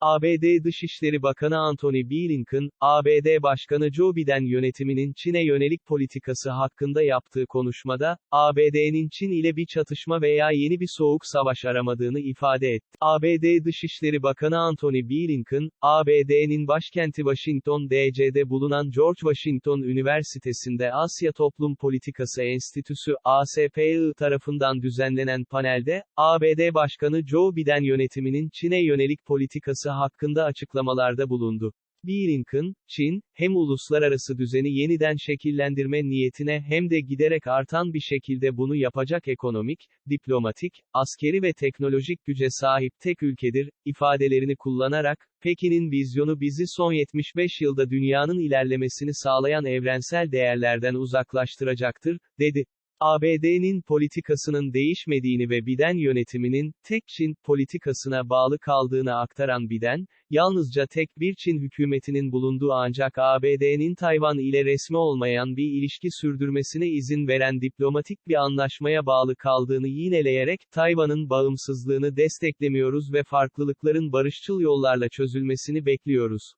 ABD Dışişleri Bakanı Antony Blinken, ABD Başkanı Joe Biden yönetiminin Çin'e yönelik politikası hakkında yaptığı konuşmada, ABD'nin Çin ile bir çatışma veya yeni bir soğuk savaş aramadığını ifade etti. ABD Dışişleri Bakanı Antony Blinken, ABD'nin başkenti Washington DC'de bulunan George Washington Üniversitesi'nde Asya Toplum Politikası Enstitüsü, ASPI tarafından düzenlenen panelde, ABD Başkanı Joe Biden yönetiminin Çin'e yönelik politikası hakkında açıklamalarda bulundu. Blinken, Çin, hem uluslararası düzeni yeniden şekillendirme niyetine hem de giderek artan bir şekilde bunu yapacak ekonomik, diplomatik, askeri ve teknolojik güce sahip tek ülkedir, ifadelerini kullanarak, Pekin'in vizyonu bizi son 75 yılda dünyanın ilerlemesini sağlayan evrensel değerlerden uzaklaştıracaktır, dedi. ABD'nin politikasının değişmediğini ve Biden yönetiminin, tek Çin, politikasına bağlı kaldığını aktaran Biden, yalnızca tek bir Çin hükümetinin bulunduğu ancak ABD'nin Tayvan ile resmi olmayan bir ilişki sürdürmesine izin veren diplomatik bir anlaşmaya bağlı kaldığını yineleyerek, Tayvan'ın bağımsızlığını desteklemiyoruz ve farklılıkların barışçıl yollarla çözülmesini bekliyoruz.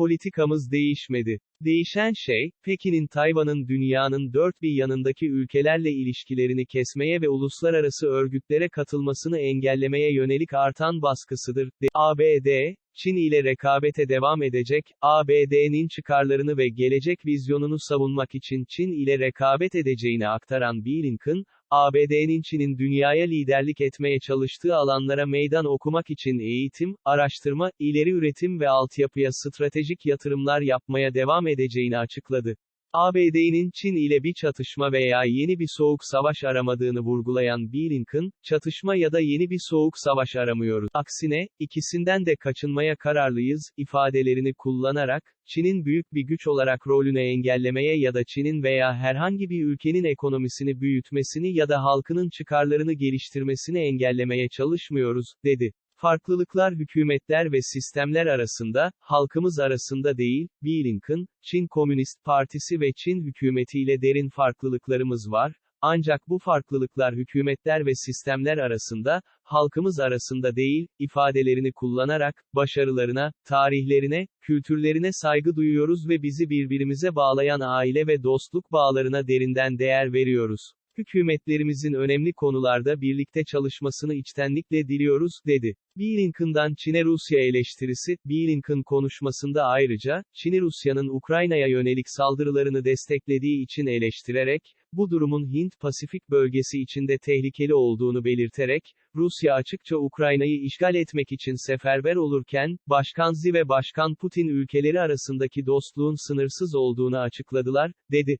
Politikamız değişmedi. Değişen şey, Pekin'in Tayvan'ın dünyanın dört bir yanındaki ülkelerle ilişkilerini kesmeye ve uluslararası örgütlere katılmasını engellemeye yönelik artan baskısıdır. De ABD, Çin ile rekabete devam edecek, ABD'nin çıkarlarını ve gelecek vizyonunu savunmak için Çin ile rekabet edeceğini aktaran Blinken, ABD'nin Çin'in dünyaya liderlik etmeye çalıştığı alanlara meydan okumak için eğitim, araştırma, ileri üretim ve altyapıya stratejik yatırımlar yapmaya devam edeceğini açıkladı. ABD'nin Çin ile bir çatışma veya yeni bir soğuk savaş aramadığını vurgulayan Blinken, çatışma ya da yeni bir soğuk savaş aramıyoruz. Aksine, ikisinden de kaçınmaya kararlıyız, ifadelerini kullanarak, Çin'in büyük bir güç olarak rolünü engellemeye ya da Çin'in veya herhangi bir ülkenin ekonomisini büyütmesini ya da halkının çıkarlarını geliştirmesini engellemeye çalışmıyoruz, dedi. Farklılıklar hükümetler ve sistemler arasında, halkımız arasında değil, Blinken, Çin Komünist Partisi ve Çin hükümetiyle derin farklılıklarımız var, ancak bu farklılıklar hükümetler ve sistemler arasında, halkımız arasında değil, ifadelerini kullanarak, başarılarına, tarihlerine, kültürlerine saygı duyuyoruz ve bizi birbirimize bağlayan aile ve dostluk bağlarına derinden değer veriyoruz. Hükümetlerimizin önemli konularda birlikte çalışmasını içtenlikle diliyoruz, dedi. Blinken'dan Çin'e Rusya eleştirisi, Blinken konuşmasında ayrıca, Çin'i Rusya'nın Ukrayna'ya yönelik saldırılarını desteklediği için eleştirerek, bu durumun Hint-Pasifik bölgesi içinde tehlikeli olduğunu belirterek, Rusya açıkça Ukrayna'yı işgal etmek için seferber olurken, Başkan Xi ve Başkan Putin ülkeleri arasındaki dostluğun sınırsız olduğunu açıkladılar, dedi.